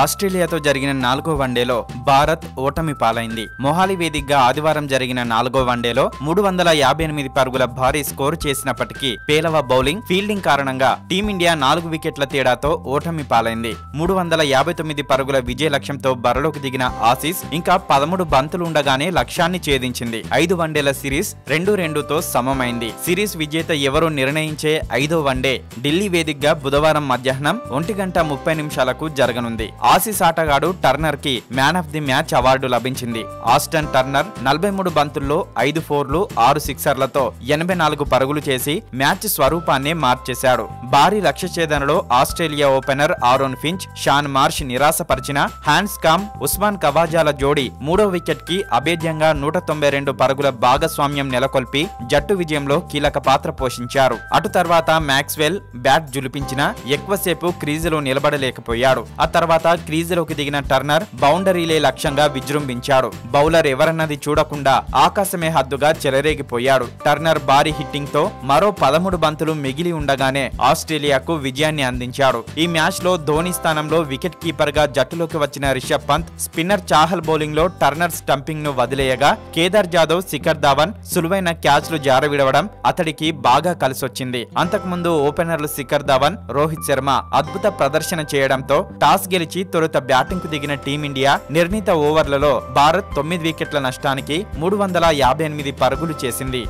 ఆస్ట్రేలియాతో జరిగిన నాలుగో వన్డేలో భారత్ ఓటమి పాలైంది. మొహాలి వేదికగా ఆదివారం జరిగిన నాలుగో వన్డేలో మూడు వందల యాభై ఎనిమిది పరుగుల భారీ స్కోరు చేసినప్పటికీ పేలవ బౌలింగ్ ఫీల్డింగ్ కారణంగా టీమిండియా నాలుగు వికెట్ల తేడాతో ఓటమి పాలైంది. మూడు వందల యాభై తొమ్మిది పరుగుల విజయ లక్ష్యంతో బరలోకి దిగిన ఆసీస్ ఇంకా పదమూడు బంతులు ఉండగానే లక్ష్యాన్ని ఛేదించింది. ఐదు వన్డేల సిరీస్ రెండు రెండుతో సమమైంది. సిరీస్ విజేత ఎవరో నిర్ణయించే ఐదో వన్డే ఢిల్లీ వేదికగా బుధవారం మధ్యాహ్నం ఒంటి గంట ముప్పై నిమిషాలకు జరగనుంది. ఆసీస్ ఆటగాడు టర్నర్కి man of the match award లభించింది. ఆస్టన్ టర్నర్ నలభై మూడు బంతుల్లో ఐదు ఫోర్లు ఆరు సిక్సర్లతో ఎనభై నాలుగు పరుగులు చేసి మ్యాచ్ స్వరూపాన్నే మార్చేశాడు. భారీ లక్ష్య ఛేదనలో Australia opener Aaron Finch Shaun Marsh నిరాశపరిచిన Handscomb Usman కవాజాల జోడీ మూడో వికెట్కి అభేద్యంగా నూట తొంభై రెండు పరుగుల భాగస్వామ్యం నెలకొల్పి జట్టు విజయంలో కీలక పాత్ర పోషించారు. అటు తర్వాత మ్యాక్స్వెల్ బ్యాట్ జులిపించినా ఎక్కువసేపు క్రీజులో నిలబడలేకపోయాడు. ఆ తర్వాత క్రీజులోకి దిగిన టర్నర్ బౌండరీలే లక్ష్యంగా విజృంభించాడు. బౌలర్ ఎవరన్నది చూడకుండా ఆకాశమే హద్దుగా చెలరేగిపోయాడు. టర్నర్ భారీ హిట్టింగ్తో మరో పదమూడు బంతులు మిగిలి ఉండగానే ఆస్ట్రేలియాకు విజయాన్ని అందించాడు. ఈ మ్యాచ్లో ధోని స్థానంలో వికెట్ కీపర్గా జట్టులోకి వచ్చిన రిషబ్ పంత్ స్పిన్నర్ చాహల్ బౌలింగ్లో టర్నర్ స్టంపింగ్ను వదిలేయగా కేదార్ జాదవ్ శిఖర్ ధావన్ సులువైన క్యాచ్లు జారవిడవడం అతడికి బాగా కలిసొచ్చింది. అంతకుముందు ఓపెనర్లు శిఖర్ ధావన్ రోహిత్ శర్మ అద్భుత ప్రదర్శన చేయడంతో టాస్ గెలిచి తొలుత బ్యాటింగ్కు దిగిన టీమిండియా నిర్ణీత ఓవర్లలో భారత్ తొమ్మిది వికెట్ల నష్టానికి మూడు వందల యాభై ఎనిమిది పరుగులు చేసింది.